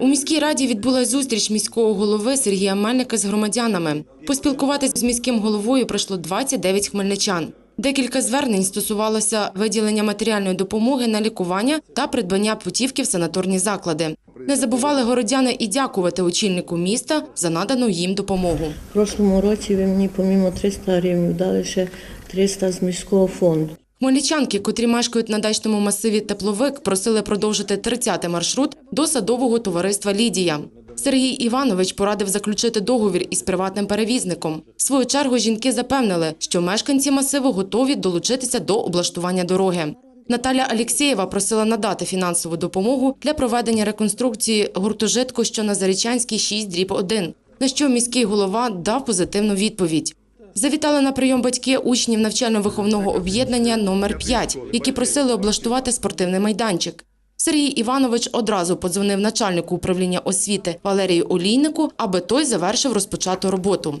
У міській раді відбулася зустріч міського голови Сергія Мельника з громадянами. Поспілкуватись з міським головою прийшло 29 хмельничан. Декілька звернень стосувалося виділення матеріальної допомоги на лікування та придбання путівки в санаторні заклади. Не забували городяни і дякувати очільнику міста за надану їм допомогу. В прошлому році ви мені помімо 300 гривень дали ще 300 з міського фонду. Хмельничанки, котрі мешкають на дачному масиві Тепловик, просили продовжити 30-й маршрут до садового товариства Лідія. Сергій Іванович порадив заключити договір із приватним перевізником. В свою чергу жінки запевнили, що мешканці масиву готові долучитися до облаштування дороги. Наталя Алєксєєва просила надати фінансову допомогу для проведення реконструкції гуртожитку, що на Зарічанській 6 дріб 1, на що міський голова дав позитивну відповідь. Завітали на прийом батьки учнів навчально-виховного об'єднання номер 5 які просили облаштувати спортивний майданчик. Сергій Іванович одразу подзвонив начальнику управління освіти Валерію Олійнику, аби той завершив розпочату роботу.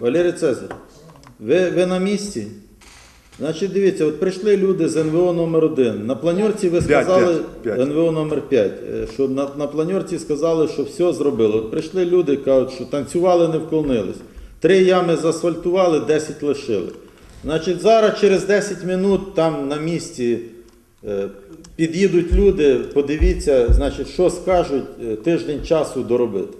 Валерій Цезар, ви, ви на місці? Значить, дивіться, от прийшли люди з НВО номер 1 На планерці ви сказали п'ять, п'ять. НВО номер 5 що на, на планерці сказали, що все зробили. От прийшли люди, кажуть, що танцювали, не вклонились. Три ями заасфальтували, 10 лишили. Значить, зараз через 10 минут там на місці е, під'їдуть люди, подивіться, значить, що скажуть, е, тиждень часу доробити.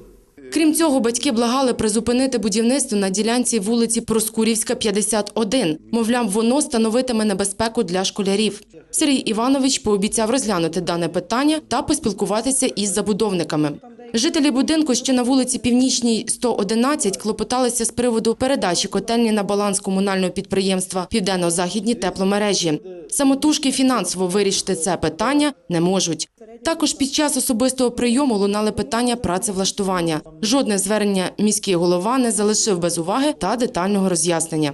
Крім цього, батьки благали призупинити будівництво на ділянці вулиці Проскурівська, 51. Мовляв, воно становитиме небезпеку для школярів. Сергій Іванович пообіцяв розглянути дане питання та поспілкуватися із забудовниками. Жителі будинку, що на вулиці Північній 111, клопоталися з приводу передачі котельні на баланс комунального підприємства Південно-Західні тепломережі. Самотужки фінансово вирішити це питання не можуть. Також під час особистого прийому лунали питання працевлаштування. Жодне звернення міський голова не залишив без уваги та детального роз'яснення.